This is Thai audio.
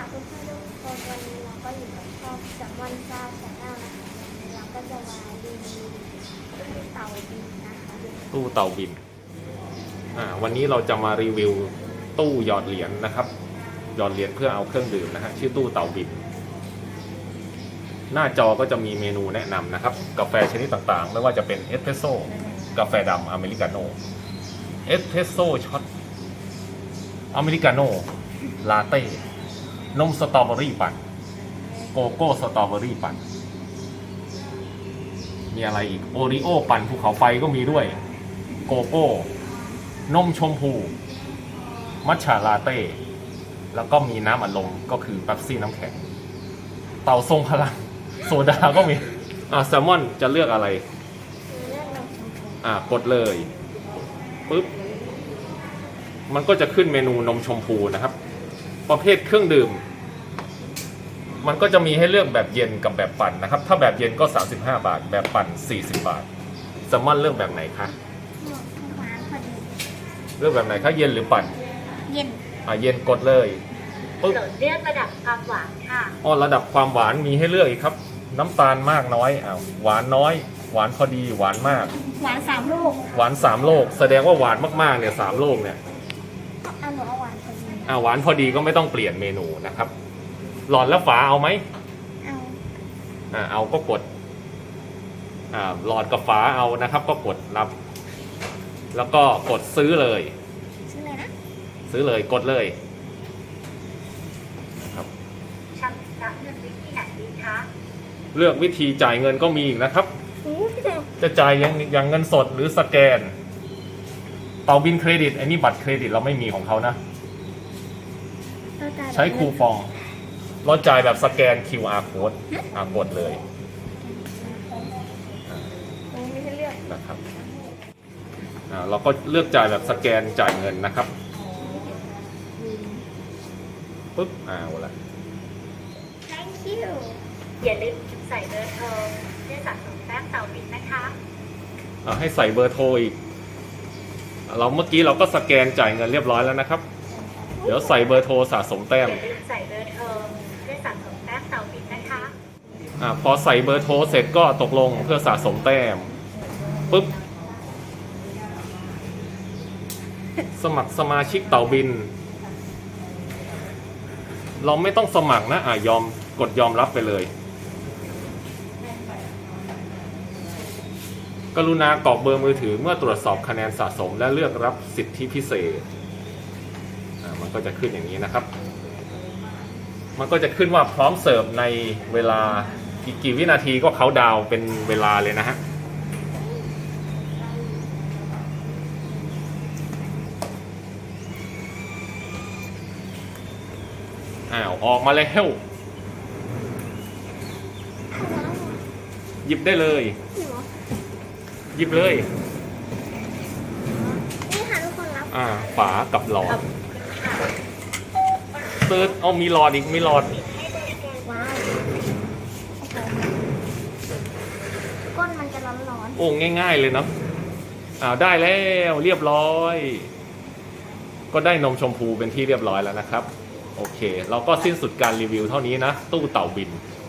ค่ะเพื่อนๆทุกคนวันนี้เราก็อยู่กับช่องจัมวันฟ้าชาแนลนะคะเราก็จะมารีวิวตู้เต่าบินนะคะตู้เต่าบินวันนี้เราจะมารีวิวตู้หยอดเหรียญนะครับ หยอดเหรียญเพื่อเอาเครื่องดื่มนะฮะ ชื่อตู้เต่าบิน หน้าจอก็จะมีเมนูแนะนำนะครับ กาแฟชนิดต่างๆ ไม่ว่าจะเป็นเอสเพรสโซ่ กาแฟดำอเมริกาโน่ เอสเพรสโซ่ช็อต อเมริกาโน่ ลาเต้ นมสตรอเบอรี่ปั่นโกโก้สตรอเบอรี่ปั่นมีอะไรอีกโอริโอปั่นภูเขาไฟก็มีด้วย โกโก้ นมชมพู มัทฉาลาเต้ แล้วก็มีน้ำอัดลมก็คือเป๊ปซี่น้ำแข็ง เต่าทรงพลัง โซดาก็มี อ่าแซลมอนจะเลือกอะไรคือเลือกนมชมพูอ่ากดเลยปุ๊บ มันก็จะขึ้นเมนูนมชมพูนะครับ ประเภทเครื่องดื่ม มันก็จะมีให้เลือกแบบเย็นกับแบบปั่นนะครับ ถ้าแบบเย็นก็ 35 บาท แบบปั่น 40 บาทแซลมอนเลือกแบบไหนคะหมดหวานพอดีเลือกแบบไหนคะเย็นหรือปั่น เย็นอ่าเย็นกดเลยปุ๊บโหลดเลือกระดับความหวานค่ะอ๋อระดับความหวานมีให้เลือกอีกครับ น้ำตาลมากน้อยอ่าหวานน้อย หวานพอดีหวานมาก หวานสามลูกหวานสามโลก แสดงว่าหวานมากๆเนี่ยสามโลกเนี่ย เอาหนูเอาหวานพ อดีอ่าหวานพอดีก็ไม่ต้องเปลี่ยนเมนูนะครับ หลอดและฝาเอาไหมเอาอ่าเอาก็กดอ่าหลอดกับฝาเอานะครับ ก็กดรับ แล้วก็กดซื้อเลยชื่ออะไรนะซื้อเลยกดเลยครับชำระเงินวิธีไหนดีคะเลือกวิธีจ่ายเงินก็มีอีกนะครับ อู้จะจ่ายยังอย่างเงินสดหรือสแกนเตาบินเครดิตอันนี้บัตรเครดิตเราไม่มีของเขานะ ใช้คูปองเราจ่ายแบบสแกน QR code อ่ากดเลยโอ้ไม่ใช่เลือกนะครับอ่าเราก็เลือกจ่ายแบบสแกนจ่ายเงินนะครับปุ๊บเอาละ thank you อย่าลืมใส่เบอร์โทรเพื่อสะสมแต้มเต่าบินนะคะเอาให้ใส่เบอร์โทรอีก เราเมื่อกี้เราก็สแกนจ่ายเงินเรียบร้อยแล้วนะครับเดี๋ยวใส่เบอร์โทรสะสมแต้อมย่าลืมใส่เบอร์โทรเพื่อสะสมแต้มเต่าบินนะคะ อ่าพอใส่เบอร์โทรเสร็จก็ตกลงเพื่อสะสมแต้มปุ๊บ สมัครสมาชิกเต่าบิน เราไม่ต้องสมัครนะ อ่ายอมกดยอมรับไปเลย กรุณากรอกเบอร์มือถือเมื่อตรวจสอบคะแนนสะสมและเลือกรับสิทธิพิเศษอ่า มันก็จะขึ้นอย่างนี้นะครับ มันก็จะขึ้นว่าพร้อมเสิร์ฟในเวลาอีกกี่วินาทีก็เขาน์ดาวน์เป็นเวลาเลยนะฮะอ้าวออกมาแล้วหยิบได้เลยนี่เหรอหยิบเลย นี่ค่ะทุกคนรับ อ่าฝากับหลอดเติร์ดเอามีหลอดอีก มีหลอด ว้าวโอ้โหก้นมันจะร้อนโอ้ง่าย ๆ เลยเนาะอ้าวได้แล้วเรียบร้อย ก็ได้นมชมพูเป็นที่เรียบร้อยแล้วนะครับ โอเค เราก็สิ้นสุดการรีวิวเท่านี้นะ ตู้เต่าบินๆ